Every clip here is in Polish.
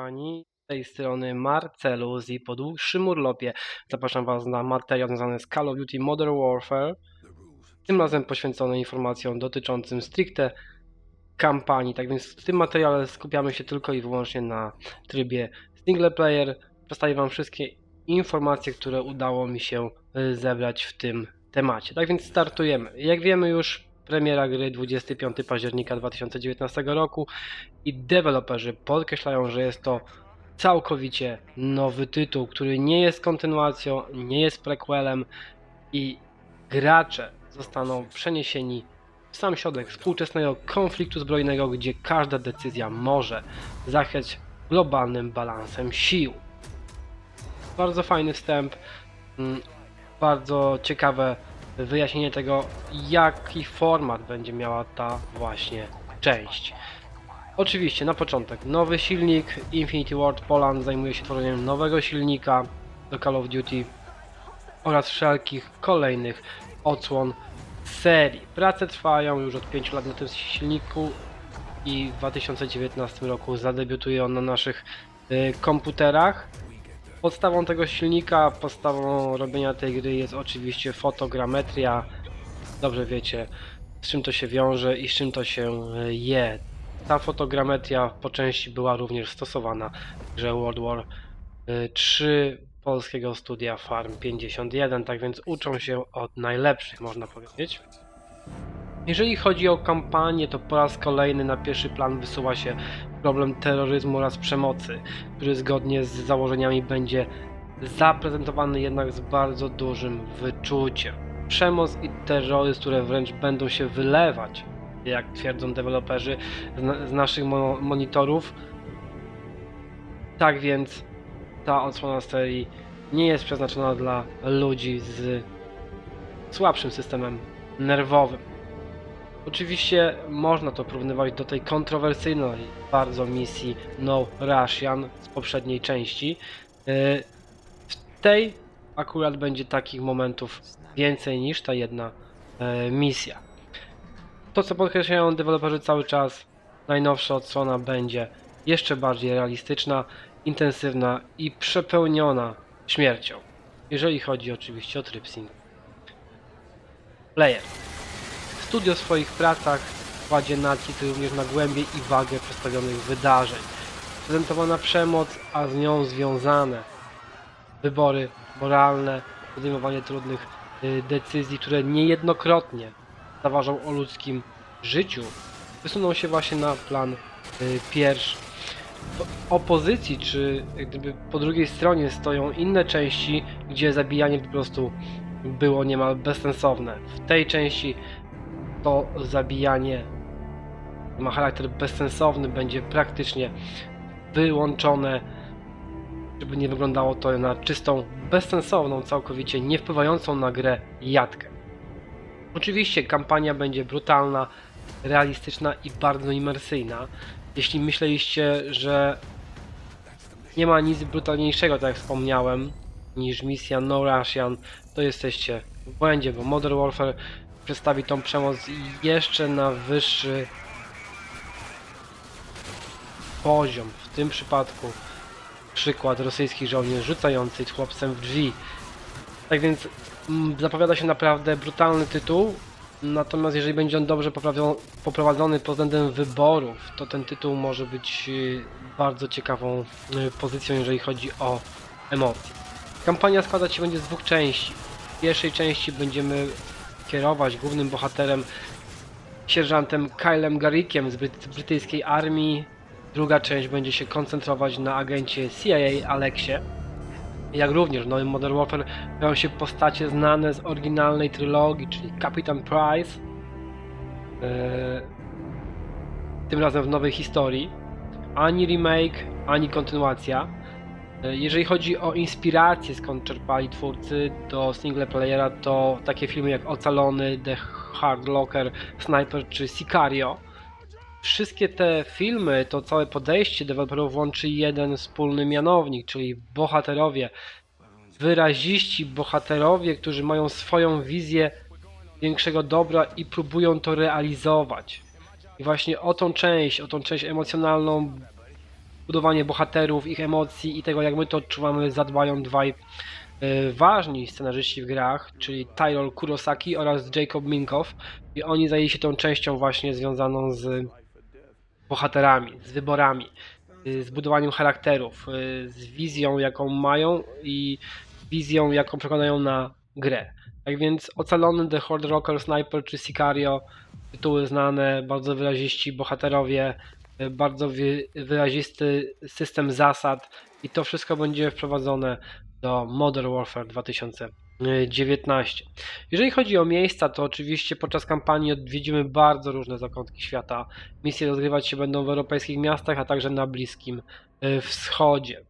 serdecznie. Z tej strony Marcelus i po dłuższym urlopie zapraszam Was na materiał związany z Call of Duty Modern Warfare. Tym razem poświęcony informacjom dotyczącym stricte kampanii. Tak więc w tym materiale skupiamy się tylko i wyłącznie na trybie single player. Przedstawię Wam wszystkie informacje, które udało mi się y, zebrać w tym temacie. Tak więc startujemy. Jak wiemy już premiera gry 25 października 2019 roku i deweloperzy podkreślają, że jest to całkowicie nowy tytuł, który nie jest kontynuacją, nie jest prequelem i gracze zostaną przeniesieni w sam środek współczesnego konfliktu zbrojnego, gdzie każda decyzja może zachwiać globalnym balansem sił. Bardzo fajny wstęp, mm, bardzo ciekawe wyjaśnienie tego, jaki format będzie miała ta właśnie część. Oczywiście, na początek, nowy silnik Infinity Ward Poland zajmuje się tworzeniem nowego silnika do Call of Duty oraz wszelkich kolejnych odsłon serii. Prace trwają już od 5 lat na tym silniku i w 2019 roku zadebiutuje on na naszych y, komputerach. Podstawą tego silnika, podstawą robienia tej gry jest oczywiście fotogrametria. Dobrze wiecie, z czym to się wiąże i z czym to się y, je. Ta fotogrametria po części była również stosowana w grze World War y, 3 polskiego studia Farm 51, tak więc uczą się od najlepszych, można powiedzieć. Jeżeli chodzi o kampanię, to po raz kolejny na pierwszy plan wysuwa się problem terroryzmu oraz przemocy, który zgodnie z założeniami będzie zaprezentowany jednak z bardzo dużym wyczuciem. Przemoc i terroryzm, które wręcz będą się wylewać, jak twierdzą deweloperzy, z, na, z naszych mo monitorów. Tak więc ta odsłona serii nie jest przeznaczona dla ludzi z słabszym systemem nerwowym. Oczywiście można to porównywać do tej kontrowersyjnej bardzo misji No Russian z poprzedniej części. Yy, W tej akurat będzie takich momentów więcej niż ta jedna yy, misja. To co podkreślają deweloperzy cały czas, najnowsza odsłona będzie jeszcze bardziej realistyczna, intensywna i przepełniona śmiercią. Jeżeli chodzi oczywiście o tryb single. Player. Studio w swoich pracach kładzie nacisk również na głębię i wagę przedstawionych wydarzeń. Prezentowana przemoc, a z nią związane wybory moralne, podejmowanie trudnych y, decyzji, które niejednokrotnie zaważą o ludzkim życiu, wysuną się właśnie na plan y, pierwszy. W opozycji, czy gdyby po drugiej stronie stoją inne części, gdzie zabijanie po prostu było niemal bezsensowne. W tej części to zabijanie ma charakter bezsensowny, będzie praktycznie wyłączone, żeby nie wyglądało to na czystą, bezsensowną, całkowicie nie wpływającą na grę jatkę. Oczywiście kampania będzie brutalna, realistyczna i bardzo imersyjna. Jeśli myśleliście, że nie ma nic brutalniejszego, tak jak wspomniałem, niż misja No Russian, to jesteście w błędzie, bo Modern Warfare przedstawi tą przemoc jeszcze na wyższy poziom. W tym przypadku przykład rosyjskich żołnierzy rzucających chłopcem w drzwi. Tak więc mm, zapowiada się naprawdę brutalny tytuł. Natomiast jeżeli będzie on dobrze poprowadzony pod względem wyborów, to ten tytuł może być y, bardzo ciekawą y, pozycją, jeżeli chodzi o emocje. Kampania składać się będzie z dwóch części. W pierwszej części będziemy kierować głównym bohaterem sierżantem Kylem Garrickiem z bryty- brytyjskiej armii. Druga część będzie się koncentrować na agencie CIA Aleksie. Jak również w nowym Modern Warfare pojawią się postacie znane z oryginalnej trylogii, czyli Kapitan Price. Eee, tym razem w nowej historii. Ani remake, ani kontynuacja. E, Jeżeli chodzi o inspirację, skąd czerpali twórcy do single playera, to takie filmy jak Ocalony, The Hard Locker, Sniper czy Sicario. Wszystkie te filmy, to całe podejście deweloperów łączy jeden wspólny mianownik, czyli bohaterowie, wyraziści bohaterowie, którzy mają swoją wizję większego dobra i próbują to realizować. I właśnie o tą część, o tą część emocjonalną budowanie bohaterów, ich emocji i tego, jak my to odczuwamy, zadbają dwaj e, ważni scenarzyści w grach, czyli Tyrol Kurosaki oraz Jacob Minkoff. I oni zajęli się tą częścią właśnie związaną z bohaterami, z wyborami, y, z budowaniem charakterów, y, z wizją, jaką mają i wizją, jaką przekładają na grę. Tak więc Ocalony, The Horde Rocker, Sniper czy Sicario, tytuły znane, bardzo wyraziści bohaterowie, y, bardzo wy- wyrazisty system zasad i to wszystko będzie wprowadzone do Modern Warfare 2019. Jeżeli chodzi o miejsca, to oczywiście podczas kampanii odwiedzimy bardzo różne zakątki świata. Misje rozgrywać się będą w europejskich miastach, a także na Bliskim y, Wschodzie.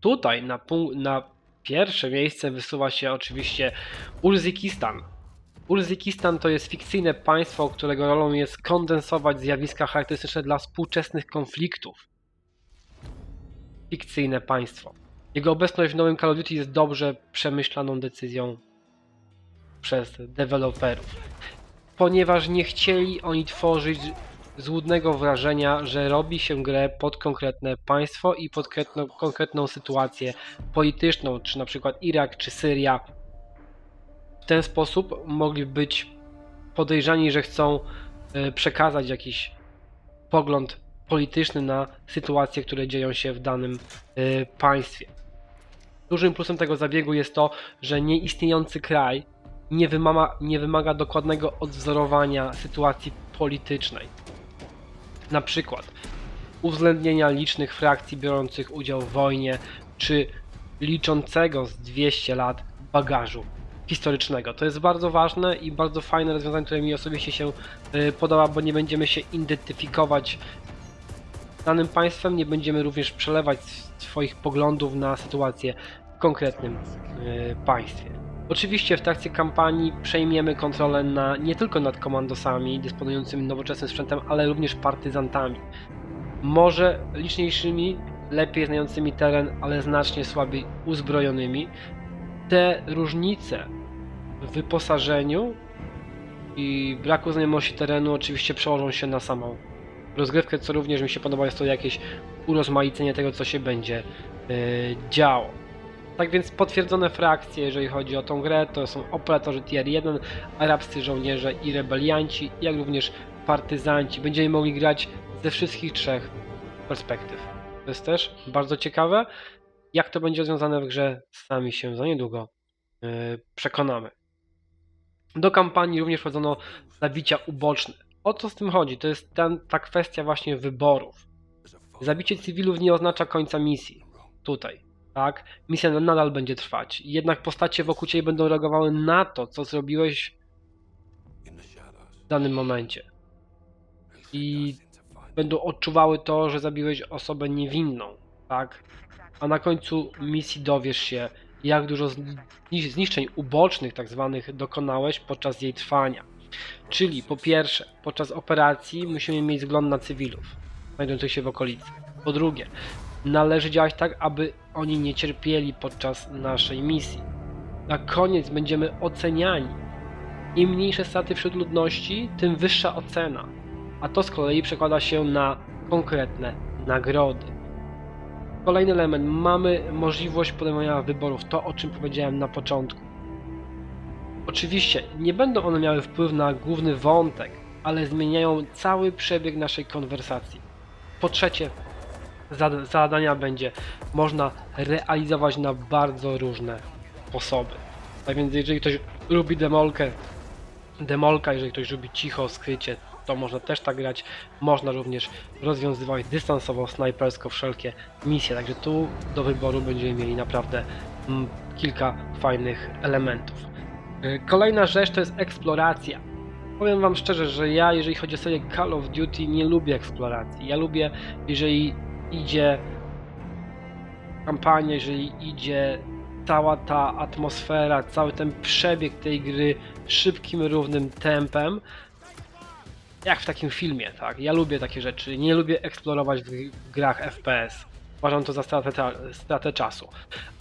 Tutaj na, na pierwsze miejsce wysuwa się oczywiście Urzykistan. Urzykistan to jest fikcyjne państwo, którego rolą jest kondensować zjawiska charakterystyczne dla współczesnych konfliktów. Fikcyjne państwo. Jego obecność w nowym Call of Duty jest dobrze przemyślaną decyzją przez deweloperów. Ponieważ nie chcieli oni tworzyć złudnego wrażenia, że robi się grę pod konkretne państwo i pod konkretną, konkretną sytuację polityczną, czy na przykład Irak, czy Syria. W ten sposób mogli być podejrzani, że chcą e, przekazać jakiś pogląd polityczny na sytuacje, które dzieją się w danym e, państwie. Dużym plusem tego zabiegu jest to, że nieistniejący kraj nie wymaga, nie wymaga dokładnego odwzorowania sytuacji politycznej. Na przykład uwzględnienia licznych frakcji biorących udział w wojnie, czy liczącego z 200 lat bagażu historycznego. To jest bardzo ważne i bardzo fajne rozwiązanie, które mi osobiście się y, podoba, bo nie będziemy się identyfikować z danym państwem, nie będziemy również przelewać swoich poglądów na sytuację w konkretnym y, państwie. Oczywiście w trakcie kampanii przejmiemy kontrolę na, nie tylko nad komandosami dysponującymi nowoczesnym sprzętem, ale również partyzantami. Może liczniejszymi, lepiej znającymi teren, ale znacznie słabiej uzbrojonymi. Te różnice w wyposażeniu i braku znajomości terenu oczywiście przełożą się na samą rozgrywkę, co również mi się podoba, jest to jakieś urozmaicenie tego, co się będzie yy, działo. Tak więc potwierdzone frakcje, jeżeli chodzi o tą grę, to są operatorzy tier 1, arabscy żołnierze i rebelianci, jak również partyzanci. Będziemy mogli grać ze wszystkich trzech perspektyw. To jest też bardzo ciekawe. Jak to będzie rozwiązane w grze, sami się za niedługo yy, przekonamy. Do kampanii również wprowadzono zabicia uboczne. O co z tym chodzi? To jest ten, ta kwestia właśnie wyborów. Zabicie cywilów nie oznacza końca misji. Tutaj tak? Misja nadal będzie trwać. Jednak postacie wokół ciebie będą reagowały na to, co zrobiłeś w danym momencie. I będą odczuwały to, że zabiłeś osobę niewinną, tak? A na końcu misji dowiesz się, jak dużo zni- zniszczeń ubocznych, tak zwanych, dokonałeś podczas jej trwania. Czyli po pierwsze, podczas operacji musimy mieć wzgląd na cywilów znajdujących się w okolicy. Po drugie, należy działać tak, aby oni nie cierpieli podczas naszej misji. Na koniec będziemy oceniani. Im mniejsze straty wśród ludności, tym wyższa ocena. A to z kolei przekłada się na konkretne nagrody. Kolejny element. Mamy możliwość podejmowania wyborów. To, o czym powiedziałem na początku. Oczywiście nie będą one miały wpływ na główny wątek, ale zmieniają cały przebieg naszej konwersacji. Po trzecie, zada- zadania będzie można realizować na bardzo różne sposoby. Tak więc jeżeli ktoś lubi demolkę, demolka, jeżeli ktoś lubi cicho, skrycie, to można też tak grać. Można również rozwiązywać dystansowo, snajpersko wszelkie misje. Także tu do wyboru będziemy mieli naprawdę mm, kilka fajnych elementów. Y, Kolejna rzecz to jest eksploracja. Powiem Wam szczerze, że ja, jeżeli chodzi o serię Call of Duty, nie lubię eksploracji. Ja lubię, jeżeli idzie kampania, jeżeli idzie cała ta atmosfera, cały ten przebieg tej gry szybkim, równym tempem, jak w takim filmie, tak? Ja lubię takie rzeczy. Nie lubię eksplorować w grach FPS. Uważam to za stratę, stratę czasu.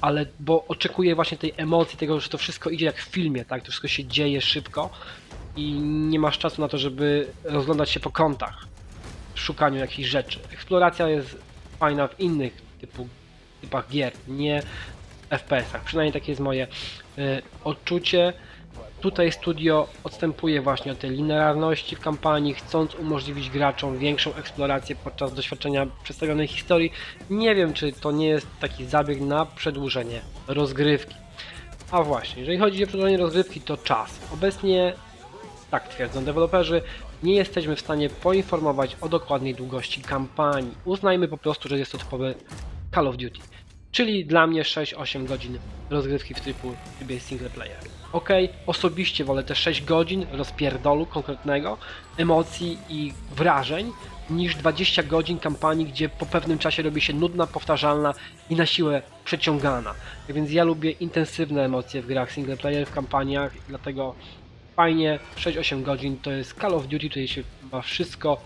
Ale bo oczekuję właśnie tej emocji, tego, że to wszystko idzie jak w filmie, tak? To wszystko się dzieje szybko i nie masz czasu na to, żeby rozglądać się po kątach w szukaniu jakichś rzeczy. Eksploracja jest fajna w innych typu, typach gier, nie FPS-ach. Przynajmniej takie jest moje y, odczucie. Tutaj studio odstępuje właśnie od tej linearności w kampanii, chcąc umożliwić graczom większą eksplorację podczas doświadczenia przedstawionej historii. Nie wiem, czy to nie jest taki zabieg na przedłużenie rozgrywki. A właśnie, jeżeli chodzi o przedłużenie rozgrywki, to czas. Obecnie, tak twierdzą deweloperzy, nie jesteśmy w stanie poinformować o dokładnej długości kampanii. Uznajmy po prostu, że jest to typowy Call of Duty. Czyli dla mnie 6-8 godzin rozgrywki w trybu w trybie single player. Ok, osobiście wolę te 6 godzin rozpierdolu konkretnego, emocji i wrażeń, niż 20 godzin kampanii, gdzie po pewnym czasie robi się nudna, powtarzalna i na siłę przeciągana. Tak więc ja lubię intensywne emocje w grach single player, w kampaniach, dlatego fajnie 6-8 godzin to jest Call of Duty, tutaj się ma wszystko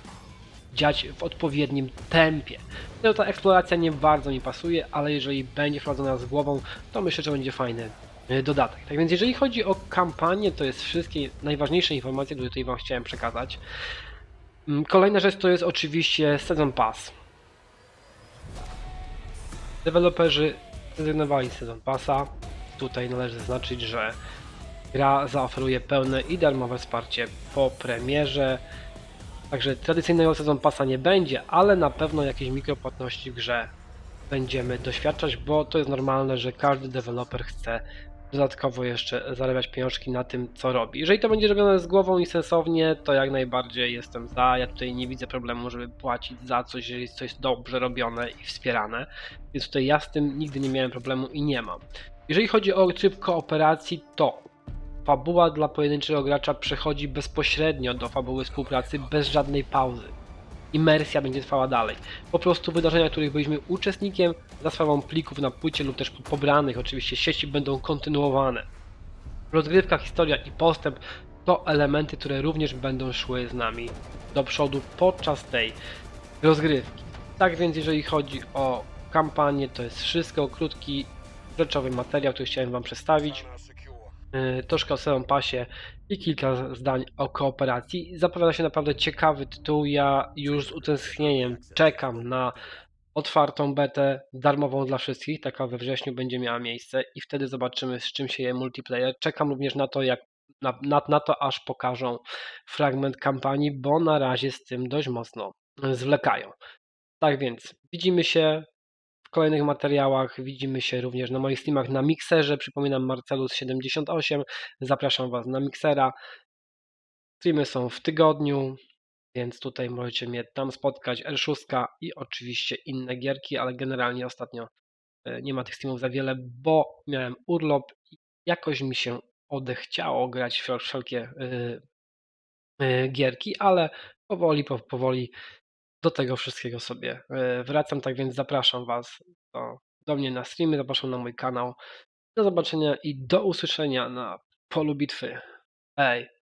dziać w odpowiednim tempie. No ta eksploracja nie bardzo mi pasuje, ale jeżeli będzie wprowadzona z głową, to myślę, że będzie fajny y, dodatek. Tak więc jeżeli chodzi o kampanię, to jest wszystkie najważniejsze informacje, które tutaj Wam chciałem przekazać. Mm, Kolejna rzecz to jest oczywiście Season Pass. Deweloperzy zrezygnowali z Season Passa. Tutaj należy zaznaczyć, że gra zaoferuje pełne i darmowe wsparcie po premierze. Także tradycyjnego Season Passa nie będzie, ale na pewno jakieś mikropłatności w grze będziemy doświadczać, bo to jest normalne, że każdy deweloper chce dodatkowo jeszcze zarabiać pieniążki na tym, co robi. Jeżeli to będzie robione z głową i sensownie, to jak najbardziej jestem za. Ja tutaj nie widzę problemu, żeby płacić za coś, jeżeli coś jest dobrze robione i wspierane. Więc tutaj ja z tym nigdy nie miałem problemu i nie mam. Jeżeli chodzi o tryb kooperacji, to fabuła dla pojedynczego gracza przechodzi bezpośrednio do fabuły współpracy bez żadnej pauzy. Imersja będzie trwała dalej. Po prostu wydarzenia, których byliśmy uczestnikiem, za sprawą plików na płycie lub też pobranych oczywiście sieci będą kontynuowane. Rozgrywka, historia i postęp to elementy, które również będą szły z nami do przodu podczas tej rozgrywki. Tak więc jeżeli chodzi o kampanię, to jest wszystko. Krótki, rzeczowy materiał, który chciałem Wam przedstawić. Yy, troszkę o Season Passie i kilka zdań o kooperacji. Zapowiada się naprawdę ciekawy tytuł. Ja już z utęsknieniem czekam na otwartą betę, darmową dla wszystkich. Taka we wrześniu będzie miała miejsce i wtedy zobaczymy, z czym się je multiplayer. Czekam również na to, jak na, na, na to, aż pokażą fragment kampanii, bo na razie z tym dość mocno zwlekają. Tak więc widzimy się kolejnych materiałach. Widzimy się również na moich streamach na Mixerze. Przypominam Marcelus78. Zapraszam Was na Mixera. Streamy są w tygodniu, więc tutaj możecie mnie tam spotkać. R6 i oczywiście inne gierki, ale generalnie ostatnio e, nie ma tych streamów za wiele, bo miałem urlop i jakoś mi się odechciało grać w wszelkie y, y, gierki, ale powoli, po- powoli do tego wszystkiego sobie y, wracam, tak więc zapraszam Was do, do mnie na streamy, zapraszam na mój kanał. Do zobaczenia i do usłyszenia na polu bitwy. Ej!